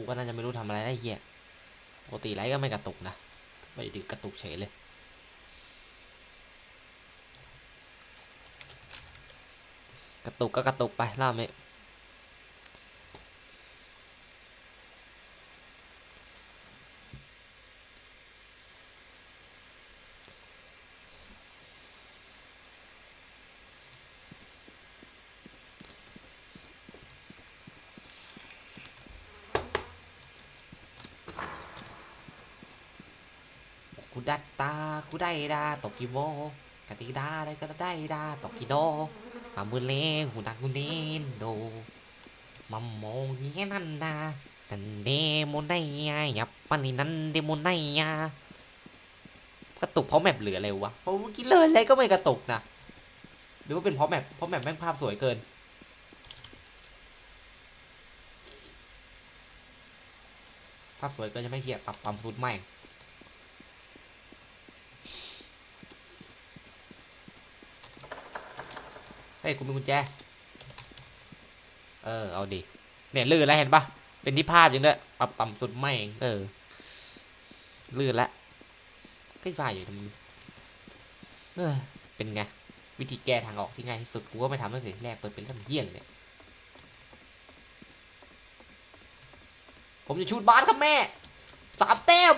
กูก็น่าจะไม่รู้ทำอะไรได้เหี้ยปกติไลท์ก็ไม่กระตุกนะไม่ถึกกระตุกเฉยเลยกระตุกก็กระตุกไปล่าไม่ กูดัดตากูได้ดาตกกีโมกติดาได้ก็ได้ดาตกกีโดมามือเลงหูดักกูเนนโดมัมมองเงี้ยนั่นดานันเดโมไดยายับปันนี่นันเดโมไดยากระตุกเพราะแมปเหลืออะไรวะเพราะเมื่อกี้เลยอะไรก็ไม่กระตุกนะหรือว่าเป็นเพราะแมปเพราะแมปแม่งภาพสวยเกินภาพสวยเกินจะไม่เกียปรับปั๊มฟุตใหม่ ฮ้ยกูมีกุญแจ เออ เอาดิเนี่ยลื่นแล้วเห็นปะเป็นที่ภาพจริงด้วยปรับต่ำสุดไม่งเออ ลื่นแล้วก็ว่าอยู่ทำไมเออเป็นไง วิธีแก้ทางออกที่ง่ายที่สุดกูก็ไม่ทำตั้งแต่แรกเปิดเป็นเรื่องเยี่ยงเนี่ย ผมจะชูดบาสครับแม่สามแต้ม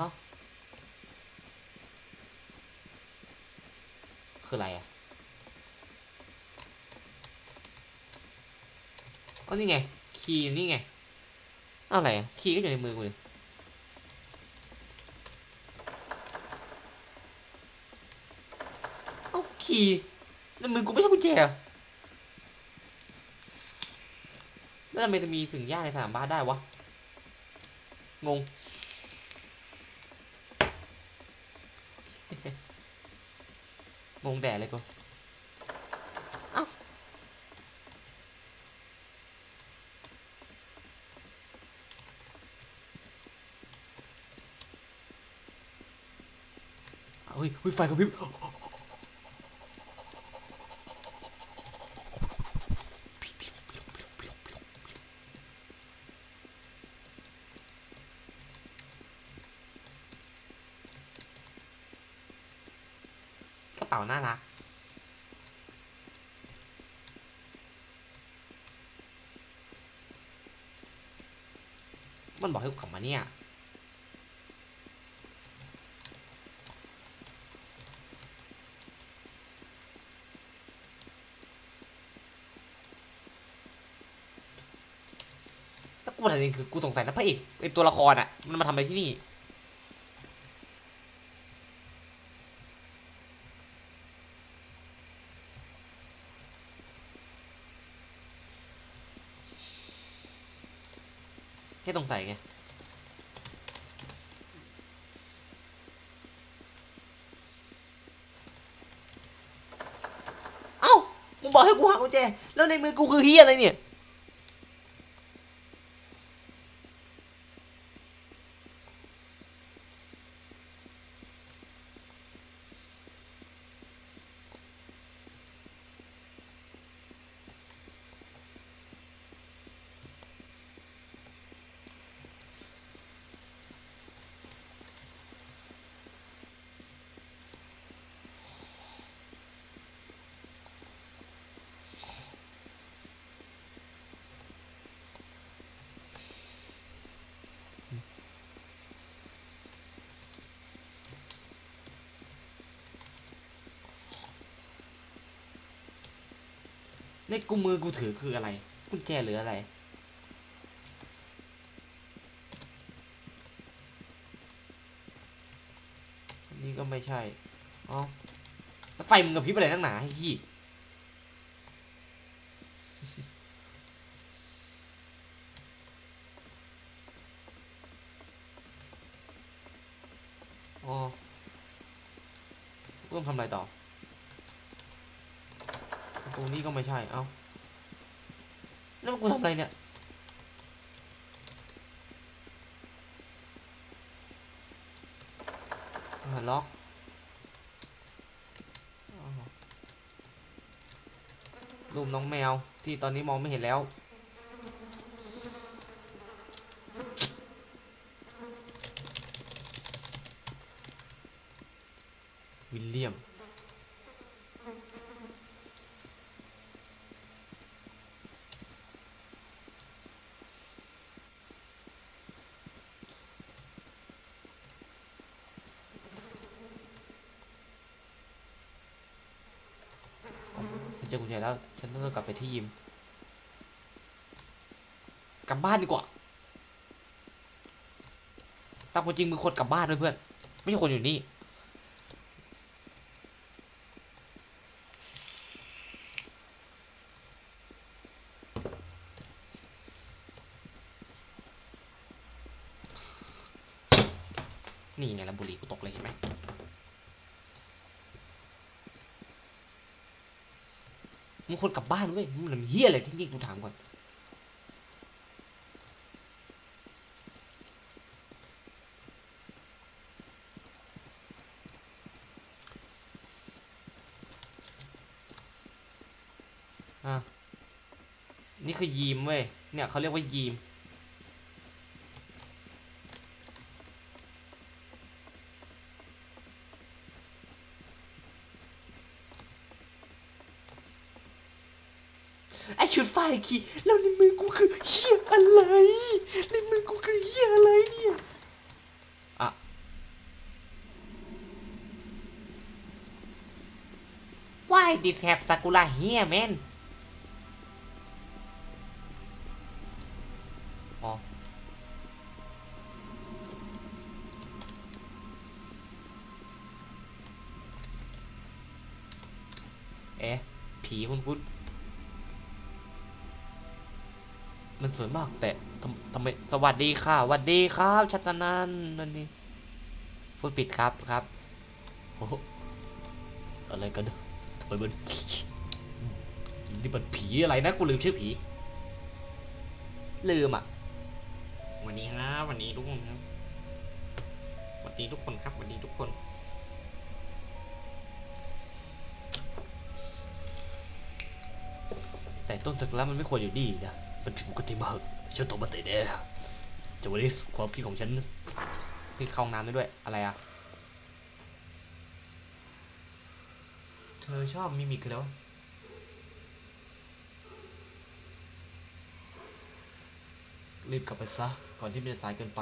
ฮะคืออะไรอะ อ๋อนี่ไง คีย์อยู่นี่ไงอ้าวอะไรอะคีย์ก็อยู่ในมือกูเลยเอ้าคีย์ในมือกูไม่ใช่กุญแจเหรอแล้วทำไมจะมีสิ่งยากในสนามบาสได้วะ งง งงแดดเลยกู เฮ้ยเฮ้ยไฟกระพริบกระเป๋าน่ารักมันบอกให้กูกลับมาเนี่ย แล้วกูประเด็นคือกูสงสัยนะพระเอกไอตัวละครอะ มันมาทำอะไรที่นี่แค่สงสัยไงเอ้ามึงบอกให้กูหากุญแจแล้วในมือกูคือเฮียอะไรเนี่ย ในกูมือกูถือคืออะไรกุญแจหรืออะไร นี่ก็ไม่ใช่อ๋อแล้วไฟมึงกับพริบอะไรนักหนาไอ้พี่ อ๋อต้องทำอะไรต่อ ตรงนี้ก็ ไม่ใช่ เอ้าแล้วกูทำอะไรเนี่ย ล็อกรูปน้องแมวที่ตอนนี้มองไม่เห็นแล้ว เจอกุญแจแล้ว ฉันต้องกลับ ไปที่ยิม กลับบ้านดีกว่าตามความจริงมึงคนกลับบ้านด้วยเพื่อน ไม่ใช่คนอยู่นี่ นี่ไงละบุหรี่กูตกเลยเห็นไหม มึงคนกลับบ้านเว้ยมึงเฮี้ยอะไรที่นี่กูถามก่อน อะ นี่คือยีมเว้ย เนี่ยเขาเรียกว่ายีม ไอชุดไฟคีแล้วในมือกูคือเหี้ยอะไรในมือกูคือเหี้ยอะไรเนี่ยอะ Why this have Sakura here man อ๋อเอ๊ะผีคุณคุณ มันสวยมากแต่ทำทำไมสวัสดีค่ะสวัสดีครับชัตนันนั่นนี่พูดปิดครับครับโอ้โหอะไรกันเนี่ยทำไมมันนี่มันผีอะไรนะกูลืมชื่อผี ลืมอะวันนี้ครับวันนี้ทุกคนครับวันนี้ทุกคนครับวันนี้ทุกคนแต่ต้นสักแล้วมันไม่ควรอยู่ดีนะ มันผิดปกติมากฉันตกมาเตะแน่จะวันนี้ความคิดของฉันพี่เข้าห้องน้ำได้ด้วย อะไรอะเธอชอบมิมิกคือแล้วะรีบกลับไปซะ ก่อนที่มันจะสายเกินไป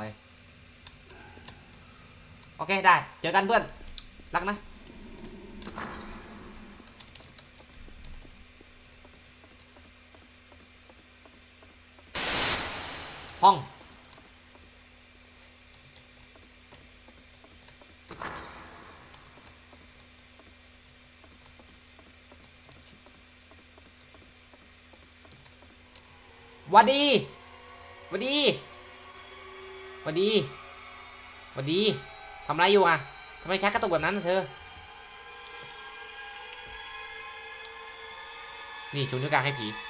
โอเค ได้ เจอกันเพื่อน รักนะ้อง วัดดี วัดดี วัดดี วัดดี ทำไรอยู่อะทำไมชักกระตุกแบบนั้นเธอ นี่ชูนิ้วกางให้ผี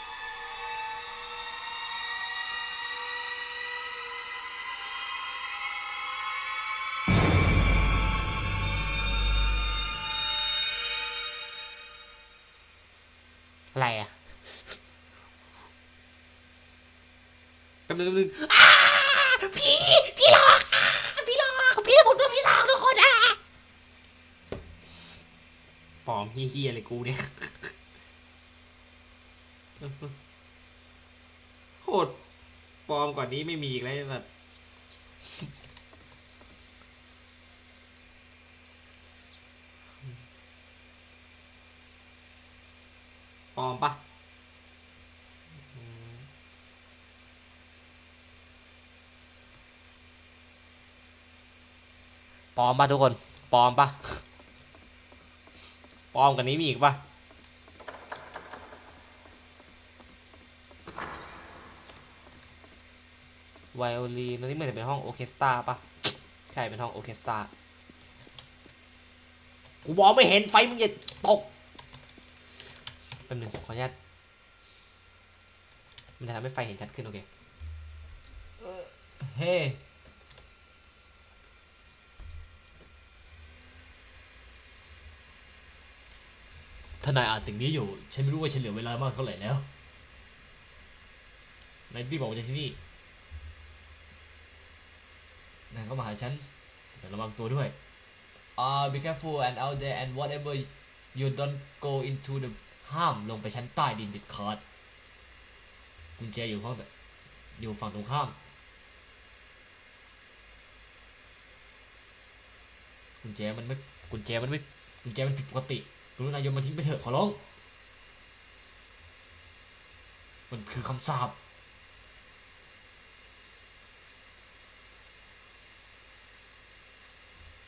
ว่านี้ไม่มีอีกแล้วแบบปลอมปะปลอมปะทุกคนปลอมปะปลอมกว่านี้มีอีกปะ ไวโอลีนอันนี้เหมือนจะเป็นห้องโอร์เคสตราปะใช่เป็นห้องโอร์เคสตรากูมองไม่เห็นไฟมึงอย่าตกแป๊บนึงขออนุญาตมันจะทำให้ไฟเห็นชัดขึ้นโอเคเอ่อเฮ้ถ้านายอ่านสิ่งนี้อยู่ ฉันไม่รู้ว่าฉันเหลือเวลามากเท่าไหร่แล้วนายที่บอกว่าจะที่นี่ นายก็มาหาฉันแต่ระวังตัวด้วย uh, be careful and out there and whatever you don't go into the ห้ามลงไปชั้นใต้ดินเด็ดขาดกุญแจอยู่ห้องอยู่ฝั่งตรงข้ามกุญแจมันไม่กุญแจมันไม่กุญแจมันผิดปกติกรุณาโยนมันทิ้งไปเถอะขอร้อง มันคือคำสาป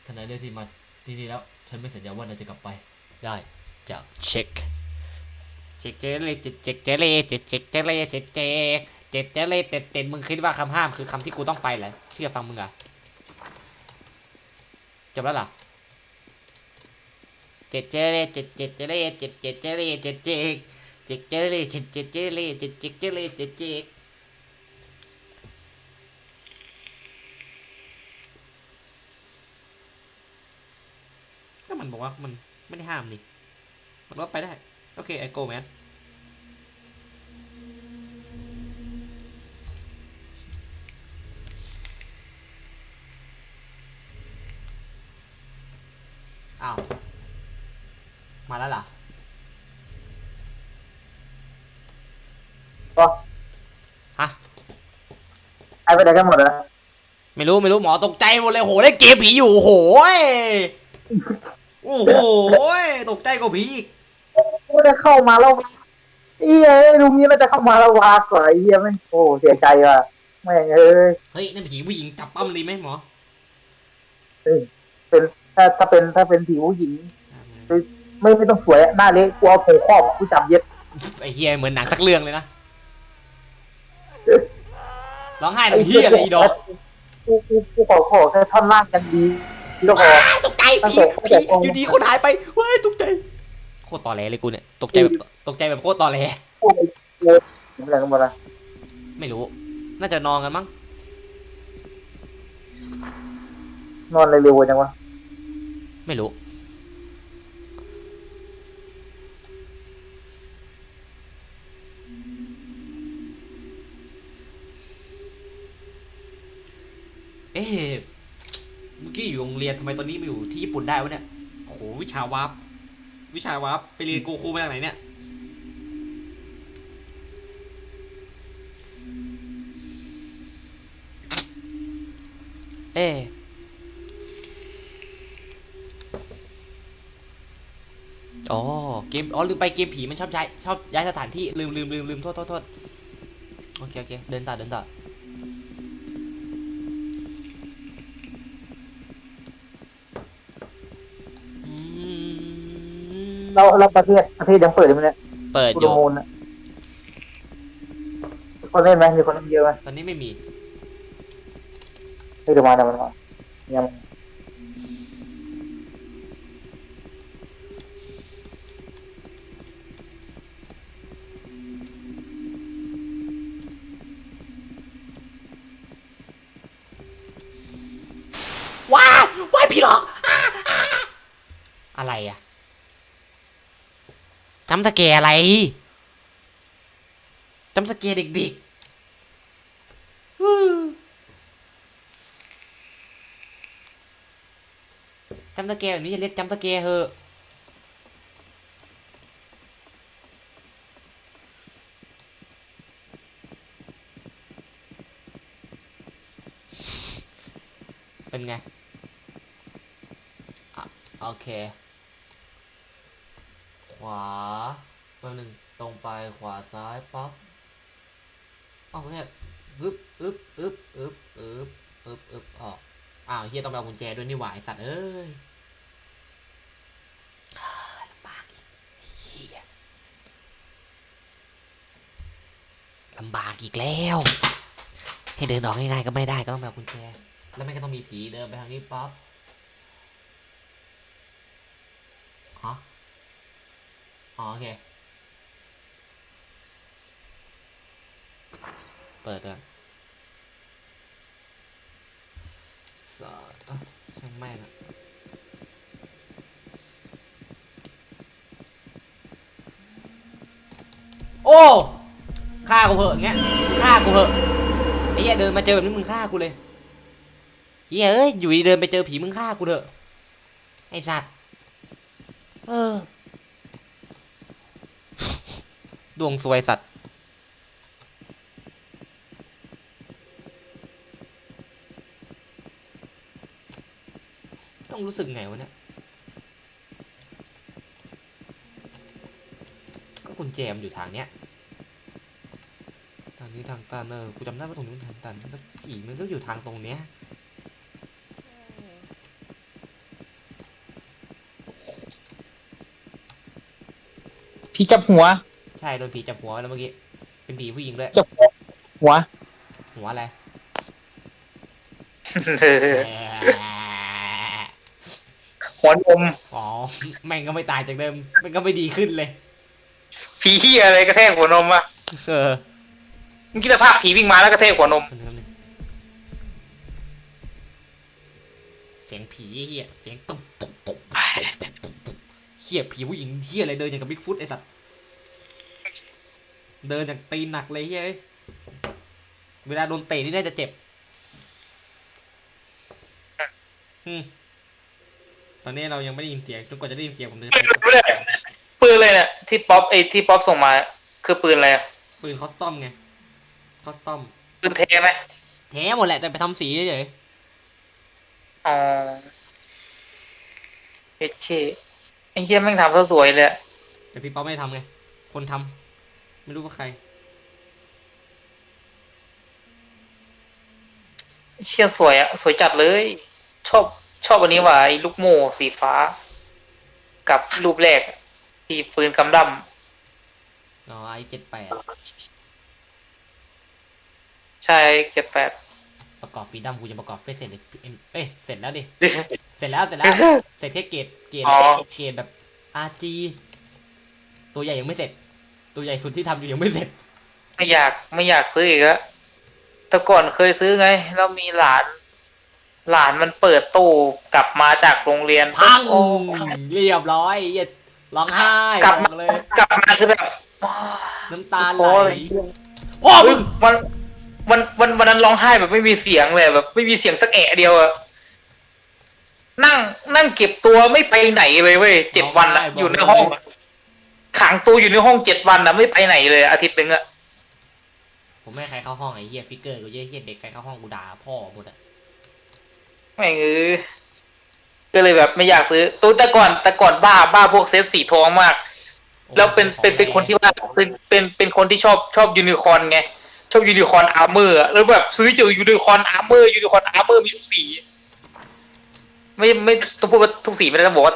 ทนายเลือกที่มาที่นี่แล้ว ฉันไม่สัญญาว่านายจะกลับไป ได้จะเช็คเจ็กเจเลยเจ็เจ็กเจเลยเจ็กเจ็กเจเลยเจ็กเจ็กเจ็กเจเลยเต็ดเต็ดมึงคิดว่าคำห้ามคือคำที่กูต้องไปเหรอเชื่อฟังมึงเหรอะจบแล้วเหรอเจ็ดเจเลยเจ็ดเจ็ดเจเลยเจ็ดเจ็ดเจเลยเจ็ดเจ็กเจ็กเจเลยเจ็ดเจ็ดเจเลยเจ็ดเจ็กเจเลยเจ็ดเจ็กก็มันบอก ว่ามันไม่ได้ห้ามนี่มันว่าไปได้ โอเคไอโกแมนอ้าว มาแล้วเหรอก็ฮะหายไปไหนกันหมดแล้วไม่รู้ ไม่รู้ หมอตกใจหมดเลยโหเล่นเกมผีอยู่โหย โอ้โหยตกใจกว่าผีอีกไม่ได้เข้ามาแล้วเอ้ยเอ้ยลุงนี้น่าจะเข้ามาแล้ววากกว่าไอ้เหี้ยไหมงโอ้เสียใจว่ะแม่งเอ้ยเฮ้ยนั่นผีผู้หญิงจับปั้มเลยไหมหมอเป็นถ้าถ้าเป็นถ้าเป็นผิวหญิง ไม่ไม่ต้องสวยหน้าเล็กกลัวโผล่ครอบกูจับเย็ดไอเฮียเหมือนหนังสักเรื่องเลยนะร้องไห้หนังเฮียอะไรอีดอกกูกูกูขอขอแค่ท่อนล่างยังดี ที่ก็พออ้าวตกใจผีผีอยู่ดีคนหายไปเว้ยตกใจโคตรตอแหลเลยกูเนี่ยตกใจแบบตกใจแบบโคตรตอแหลกูกูอะไรกันหมดละไม่รู้ น่าจะนอนกันมั้งนอนเร็วๆจังวะไม่รู้ ทำไมตอนนี้มาอยู่ที่ญี่ปุ่นได้วะเนี่ยโหวิชาวาร์ปวิชาวาร์ปไปเรียนโกคูมาจากไหนเนี่ยเอ๊ะอ๋อเกมอ๋อลืมไปเกมผีมันชอบย้ายชอบย้ายสถานที่ลืมลืมลืมลืมโทษโทษโทษโอเคโอเคเดินต่อเดินต่ออื เราเราประเทศประเทศยังเปิดอยู่ไหมเนี่ยเปิดกูอดูยู่มูลนะคนเล่นไหมมีคนเล่นเยอะไหมตอนนี้ไม่มี เฮ้ยเดี๋ยวมาเดี๋ยวมาเดี๋ยวมายังำสเกอะไรจำสเกเด็กๆจำสเกแบบนี้จะเรียกจำสเกเหอะเป็นไงอโอเค ขวาแป๊บหนึงตรงไปขวาซ้ายปั๊บเอ้าเนี่ยอึ๊บอึ๊บอึ๊บอึ๊บอึ๊บอึ๊บอึ๊บออกอ้าวเฮียต้องไปเอากุญแจด้วยนี่หวาไอ้สัตว์เอ้ยลำบากอีกเฮียลำบากอีกแล้ว ให้เดินออกง่ายๆก็ไม่ได้ก็ต้องไปเอากุญแจ แล้วไม่ก็ต้องมีผีเดินไปทางนี้ปั๊บฮะ อ๋อโอเค เปิดเลยสอดอะช่างแม่งอะโอ้ฆ่ากูเหอะเงี้ยฆ่ากูเหอะไอ้เหี้ยเดินมาเจอแบบนี้มึงฆ่ากูเลยเหี้ยเอ้ยอยู่ดีเดินไปเจอผีมึงฆ่ากูเถอะไอ้สัตว์เออ ดวงซวยสัตว์ ต้องรู้สึกไงวะเนี่ย ก็กุญแจมอยู่ทางเนี้ย ทางนี้ทางตันเออกูจำได้ว่าตรงนี้นทางตันแล้วอีกมันก็อยู่ทางตรงเนี้ยพี่จับหัว ใช่โดนผีจับหัวแล้วเมื่อกี้เป็นผีผู้หญิงด้วยจับหัว หัวหัวอะไรหัวนมอ๋อแม่งก็ไม่ตายจากเดิมแม่งก็ไม่ดีขึ้นเลย ผีเหี้ยอะไรกระแทกหัวนมอะเออมึงคิดสภาพผีวิ่งมาแล้วกระแทกหัวนม เสียงผีเฮียเสียงตุ๊บตุ๊บตุ๊บเฮียผีผู้หญิงเฮียอะไรเดินอย่างกับบิ๊กฟุตไอ้สัตว์ เดินอย่างตีนหนักเลยเฮียเอ้ยเวลาโดนเตะนี่น่าจะเจ็บอืมตอนนี้เรายังไม่ได้ยินเสียงจนกว่าจะได้ยินเสียงผมเดินไปไม่ได้ปืนเลยเนี่ยที่ป๊อปไอ้ที่ป๊อปส่งมา คือปืนอะไรอะปืนคอสตอมไงคอสตอมปืนเทไหมแท้หมดแหละแต่ไปทำสีเฉยอ๋อเอชเคไอ้เหี้ยแม่งทำซะสวยเลยอะๆแต่พี่ป๊อปไม่ได้ทำไง คนทำ ไม่รู้ว่าใคร เชี่ยสวยอะสวยจัดเลย ชอบชอบอันนี้ว่ะไอ้ลูกโม่สีฟ้า กับรูปแรก ที่ปืนกำดั้มอ๋อไอเจ็ดแปดใช่เก็บแปด ประกอบฟรีดัมกูจะประกอบไม่เสร็จเลยเอ็มเอ้ยเสร็จแล้วดิ เสร็จแล้วเสร็จแล้ว เสร็จแค่เกรดเกรดอ๋อ เกรดแบบ RG ตัวใหญ่ยังไม่เสร็จ ตัวใหญ่สุดที่ทำอยู่ยังไม่เสร็จ ไม่อยากไม่อยากซื้ออีกอะแต่ก่อนเคยซื้อไงแล้วมีหลาน หลานมันเปิดตู้กลับมาจากโรงเรียนพังโอ้เรียบร้อยเหี้ยร้องไห้กลับบมาอกเลย กลับมาคือแบบน้ำตาไหลโอ้ยพ่อมึเฮ้ยงวันวันวันวันนั้นร้องไห้แบบไม่มีเสียงเลยแบบ ไม่มีเสียงสักแอะเดียวอะนั่งนั่งเก็บตัวไม่ไปไหนเลยเว้ยเจ็ดวันอะอยู่ในห้องอะ ขังตัวอยู่ในห้องเจ็ดวันอะไม่ไปไหนเลย อาทิตย์หนึ่งอะผมไม่ให้ใครเข้าห้องไอ้เหี้ยฟิกเกอร์กูเหี้ยเหี้ยเด็กใครเข้าห้องกูด่าพ่อหมดอะแม่งเออก็เลยแบบไม่อยากซื้อตัวแต่ก่อนแต่ก่อนบ้าบ้าพวกเซตสีทองมากโอ้แล้วเป็นเป็นเป็นคนที่ว่าเป็นเป็นเป็นคนที่ชอบชอบยูนิคอร์นไงชอบยูนิคอร์นอาร์เมอร์แล้วแบบซื้อเจอยูนิคอร์นอาร์เมอร์ยูนิคอร์นอาร์เมอร์มีทุกสี ไม่ไม่ต้องพูดว่าทุกสีไม่ได้ต้องบอกว่า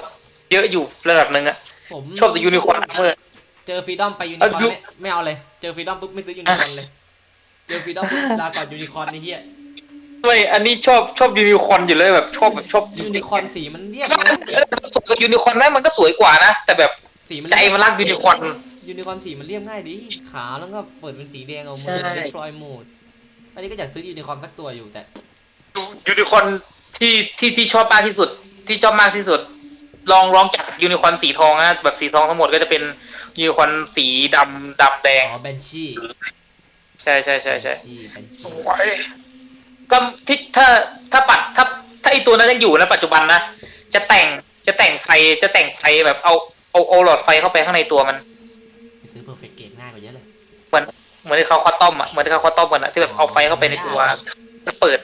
เยอะอยู่ระดับหนึ่งอะ ผมชอบแต่ยูนิคอร์นอาร์เมอร์เจอฟรีดอมไปยูนิเอาคอร์นยูไม่ไม่เอาเลย เจอฟรีดอมปุ๊บไม่ซื้อยูนิคอร์นเลย เจอฟรีดอมปุ๊บลาก่อนยูนิคอร์นไอ้เหี้ยไม่อันนี้ชอบชอบยูนิคอร์นอยู่เลยแบบชอบแบบชอบยูนิคอร์นสีมันเรียบแล้วนะสวยกับยูนิคอร์นนั้นมันก็สวยกว่านะแต่แบบสีมันใจมันรักยูนิคอร์นยูนิคอร์นสีมันเรียบง่ายดีขาวแล้วก็เปิดเป็นสีแดงเอาใช่มือ destroy mode อันนี้ก็อยากซื้อยูนิคอร์นสักตัวอยู่แต่ยูนิคอร์นที่ที่ที่ชอบมากที่สุดที่ชอบมากที่สุด ลองลองจับยูนิคอร์นสีทองนะแบบสีทองทั้งหมดก็จะเป็นยูนิคอร์นสีดำดำแดงอ๋อเบนชี่ใช่ใช่ใช่ใช่เบนสชี่วยก็ที่ถ้าถ้าปัดถ้าถ้าไอตัวนั้นยังอยู่นะปัจจุบันนะจะแต่งจะแต่งไฟจะแต่งไฟแบบเอาเอาเอาหลอดไฟเข้าไปข้างในตัวมันไปซื้อ perfect gate ง่ายกว่าเยอะเลยเหมือนที่เขาคอตตอมอะเหมือนที่เขาคอตตอมกันอะที่แบบเอาไฟเข้าไปในตัวแล้วเปิด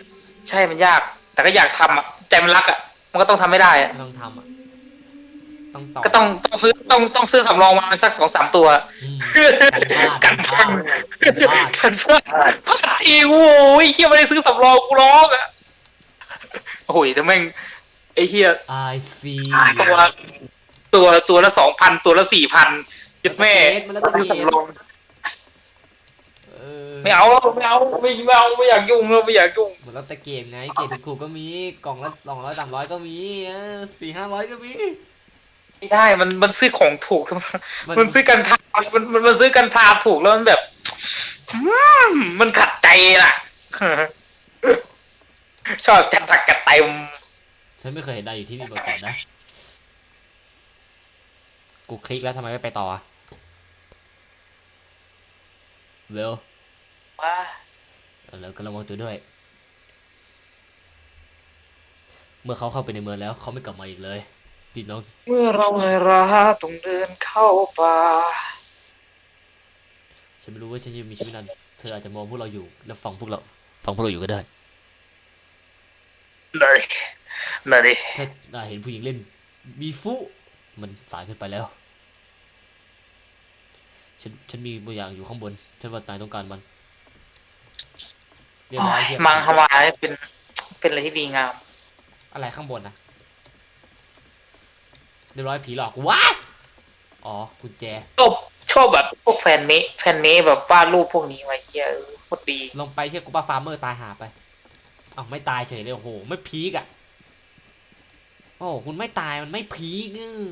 ใช่มันยาก แต่ก็อยากทำอะใจมันรักอะมันก็ต้องทำไม่ได้อะไม่ต้องทำอะ ต้องต่อก็ต้องต้องซื้อต้องต้องซื้อสำรองมาสักสองสามตัว อืมกักันนพัพลางดกันพลาดพลาดทีโว้ยเฮียไม่ได้ซื้อสำรองกูร้องอะโอ้ยแต่แม่งไอ้เฮียไอซีตัวตัวตัวละสองพันตัวละสี่พันยึดแม่มันแล้วแต่ซื้อเกสำรองเออไม่เอาไม่เอาไม่ไม่เอาไม่อยากยุ่งไม่อยากยุ่งหมดแล้วแต่เกมไงเกมถูกๆก็มีกล่องละสองร้อยสามร้อยก็มีสี่ห้าร้อยก็มี ไม่ได้มันมันซื้อของถูก มันซื้อกันทามันมันมันซื้อกันทาถูกแล้วมันแบบอืมมันขัดใจล่ะ ชอบจัดตักกระเต็มฉันไม่เคยเห็นได้อยู่ที่นี่มาก่อนนะ กูคลิกแล้วทำไมไม่ไปต่ออะเวลว่าแล้วก็ระวังตัวด้วย เมื่อเขาเข้าไปในเมืองแล้วเขาไม่กลับมาอีกเลย พี่น้องเมื่อเราเหนื่อยล้าต้องเดินเข้าป่าฉันไม่รู้ว่าฉันจะมีชีวิตนานเธออาจจะมองพวกเราอยู่ แล้วฟังพวกเราฟังพวกเราอยู่ก็ได้เลยนั่นดิถ้าได้เห็นผู้หญิงเล่นบีฟุมันสายเกินไปแล้ว ฉันฉันมีบางอย่างอยู่ข้างบน ฉันว่านายต้องการมันเรียบร้อยเฮียมังฮวาเนี่ยเป็นเป็นอะไรที่ดีงาม อะไรข้างบนนะ เรียบร้อยผีหลอกกูว้าอ๋อกุญแจ ชอบชอบแบบพวกแฟนเมะแฟนเมะแบบวาดรูปพวกนี้ไว้เหี้ยเออโคตรดี ลงไปเฮียกูป้าฟาร์มเมอร์ตายหาไปเอ้าไม่ตายเฉยเลยโอ้โห ไม่พีกอะ โอ้คุณไม่ตายมันไม่พีกอือ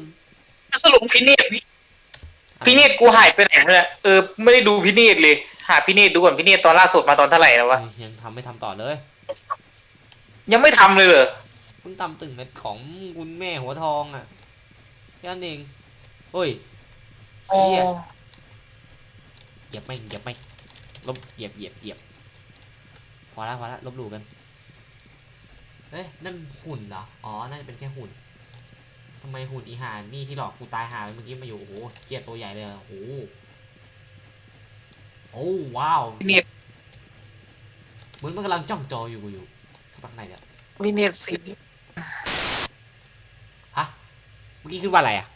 สรุปพิเนตพิเนตกูหายไปไหนเนี่ยเออไม่ได้ดูพิเนตเลย หาพิเนตดูก่อนพิเนตตอนล่าสุดมาตอนเท่าไหร่แล้ววะ ยังทำไม่ทำต่อเลยยังไม่ทำเลยเหรอคุณตำตึงในของคุณแม่หัวทองอะ แค่นั้นเองเฮ้ยอ๋อเหี้ยเหยียบไม่งเหยียบไม่งลบเหยียบเหยียบเหยียบพอละพอละลบหลู่กันเอ้ยนั่นหุ่นเหรอ อ๋อ น่าจะเป็นแค่หุ่นทำไมหุ่นอีหานนี่ที่หลอกกูตายหาไปเมื่อกี้มาอยู่ โอ้โหเกลียดตัวใหญ่เลยอะโอ้โห โอ้ว้าวพิเนตเหมือนมันกำลังจ้องจออยู่กูอยู่ข้างในเนี่ยพิเนตสิ ฮะ เมื่อกี้ขึ้นว่าอะไรอะ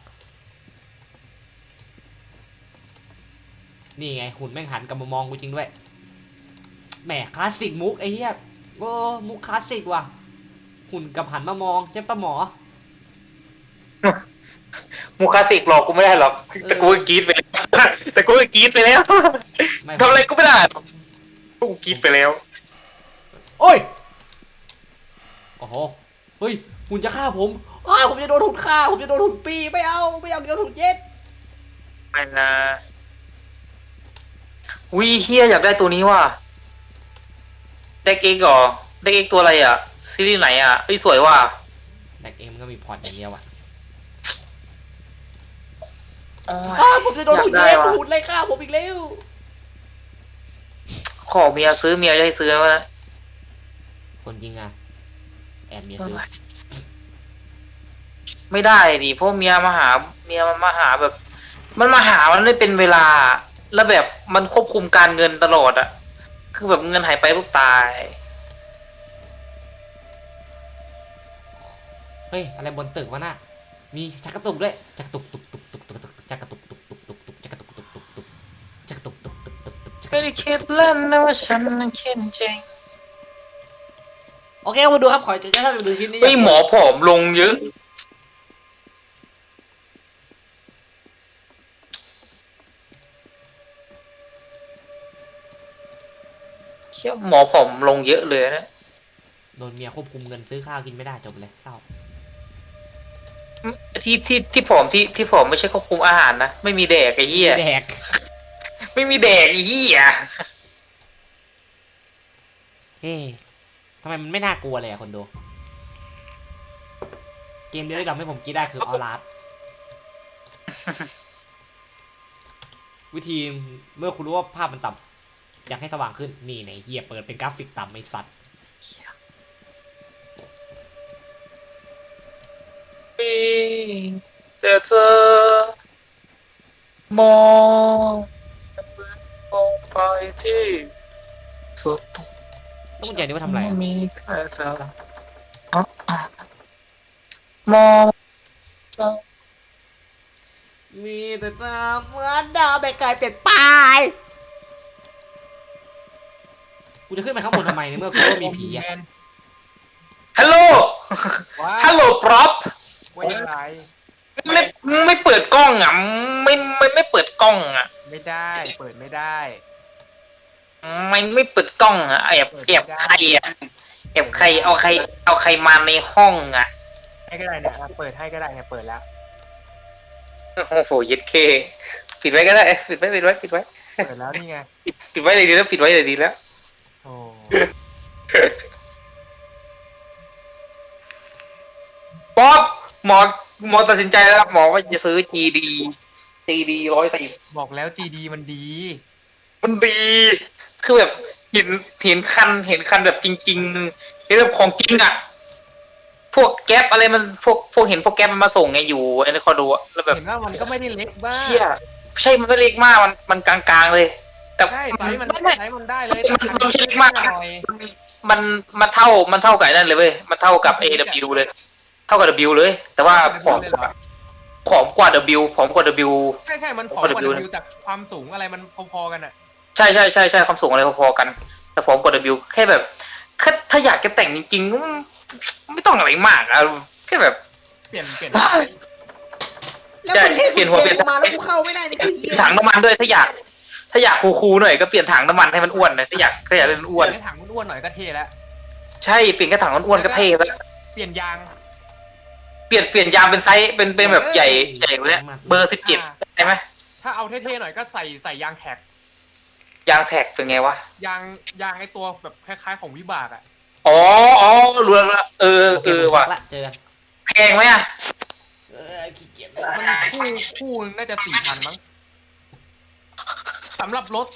นี่ไงหุ่นแม่งหันกลับมามองกูจริงด้วย แหมคลาสสิกมุกไอ้เหี้ยโอ้มุกคลาสสิกว่ะ หุ่นกับหันมามองใช่ปะหมอ มูคาติกหลอกกูไม่ได้หรอกแต่กูก็กรีดไปแล้ว แต่กูก็กรีดไปแล้วไม่ทำอะไรก็ไม่ได้หรอกกูกรีดไปแล้ว โอ้ย โอ้โห เฮ้ยหุ่นจะฆ่าผม อ้าวผมจะโดนหุ่นฆ่า ผมจะโดนหุ่นปีไม่เอาไม่เอาเดี๋ยวหุ่นเย็ดไม่นะวีเฮียอยากได้ตัวนี้ว่ะเด็กเอ็กเหรอเด็กเอ็กตัวอะไรอะ ซีรีส์ไหนอะเอ้ยสวยว่ะแบกเองมันก็มีพอร์ตอย่างเดียวอะโอ้ย อ้าวผมจะโดนหุ่นอยากเย็ดได้ว่ะ หุ่นไล่ฆ่าผมอีกแล้วขอเมียซื้อเมียจะให้ซื้อไหมคนยิงอะแอบเมียซื้อ ไม่ได้ดิเพราะเมียมาหาเมียมันมาหาแบบ มันมาหามันไม่เป็นเวลา แล้วแบบมันควบคุมการเงินตลอดอะคือแบบเงินหายไปปุ๊บตาย เฮ้ย อะไรบนตึกวะน่ะ มีจักรตุกด้วยจักรตุกตุกตุกตุกตุกตุกจักรตุกตุกตุกตุกตุกจักรตุกตุกตุกตุกจักรตุกตุกตุกตุกตุกจักรไม่ได้คิดเล่นนะว่าฉันนั้นคิดจริงโอเคมาดูครับ ขอเจอกันถ้าไปดูคลิปนี้เฮ้ยหมอผอมลงเยอะ เชี่ย หมอผอมลงเยอะเลยนะโดนเมียควบคุมเงินซื้อข้าวกินไม่ได้จบเลยเศร้าที่ที่ที่ผอมที่ที่ผอมไม่ใช่ควบคุมอาหารนะ ไม่มีแดกไอ้เหี้ยแดก ไม่มีแดกไอ้เหี้ยเฮ้ทำไมมันไม่น่ากลัวเลยอะคนดู เกมเดียวที่ทำให้ผมคิดได้คือออลาสวิธีเมื่อคุณรู้ว่าภาพมันต่ำ อยากให้สว่างขึ้น นี่ไหนเฮียเปิดเป็นกราฟิกต่ำไอ้สัตว์แต่เธอมองมองไปที่สุดแล้วกุญแจนี้ว่าทำอะไรอะมีแค่เธออ๋ออะมองเธอมีแต่ตาเหมือนดาวใบกายเปลี่ยนไป กูจะขึ้นไปข้างบนทำไมในเมื่อกูว่ามีผีอะฮัลโหล ว้าฮัลโหลพร็อพว่ายังไงไม่ไม่เปิดกล้องอะ ไม่ไม่ไม่เปิดกล้องอะ ไม่ได้ เปิดไม่ได้ ไม่ไม่เปิดกล้องอะแอบแอบใครอะแอบใครเอาใคร เอาใครมาในห้องอะให้ก็ได้เนี่ยอะเปิดให้ก็ได้เนี่ยเปิดแล้วโอ้โหเย็ดเค ปิดไว้ก็ได้ ปิดไว้ปิดไว้ปิดไว้ เปิดแล้วนี่ไง ปิดไว้เลยดีแล้วปิดไว้เลยดีแล้วโอ้ ป๊อปหมอหมอตัดสินใจแล้วครับหมอว่าจะซื้อ GD GD ร้อยสี่บอกแล้ว GD มันดี มันดี คือแบบเห็นเห็นคันเห็นคันแบบจริงๆเห็นแบบของจริงอะ พวกแก๊ปอะไรมันพวกพวกเห็นพวกแก๊ปมันมาส่งไงอยู่ไอ้นี่คอดูอะแล้วแบบเห็นว่ามันก็ไม่ได้เล็กบ้าเชี่ยใช่มันไม่เล็กมากมันมันกลางๆเลย แต่ใช่ไซส์มันไม่ไม่ไซส์มันได้เลยมันมันไม่ใช่เล็กมาก หน่อยมันมันเท่ามันเท่ากับไอ้นั่นเลยเว้ยมันเท่ากับ AW เลย เท่ากับ W เลย แต่ว่าผอมเลยเหรอผอมกว่า W ผอมกว่า W ใช่ใช่มันผอมกว่า W วิวแต่ความสูงอะไรมันพอๆกันอะ ใช่ใช่ใช่ใช่ความสูงอะไรพอๆกัน แต่แต่ผมกด W แค่แบบแค่ถ้าอยากจะแต่งจริงๆก็ไม่ต้องอะไรมากอะแค่แบบ เปลี่ยนเปลี่ยนแล้วใช่มันให้เปลี่ยนหัวเปลี่ยน มาแล้วกูเข้าไม่ได้นี่คือเปเหี้ลี่ยยนถังน้ำมันด้วยถ้าอยาก ถ้าอยากคูลๆหน่อยก็เปลี่ยนถังน้ำมันให้มันอ้วนหน่อยถ้าอยากถ้าอยากเล่นเปอ้วนลี่ยนให้ถังอ้วนๆหน่อยก็เท่แล้ว ใช่เปลี่ยนแค่ถังอ้วนๆก็เท่แล้วเปลี่ยนยางเปลี่ยนเปลี่ยนยางเป็นไซส์เป็นเป็นแบบใหญ่ใหญ่กว่าเนี้ยเบอร์สิบเจ็ดใช่ไหมถ้าเอาเท่ๆหน่อยก็ใส่ใส่ยางแท็ก ยางแท็กเป็นไงวะยางยางไอตัวแบบคล้าย ๆ ของวิบากอะ อ๋ออ๋อรู้แล้วละเออโอเคเออผมว่ะละเจอกันแพงไหมอะเออขี้เกียจมันคู่คู่นึงน่าจะสี่พันมั้ง สำหรับรถ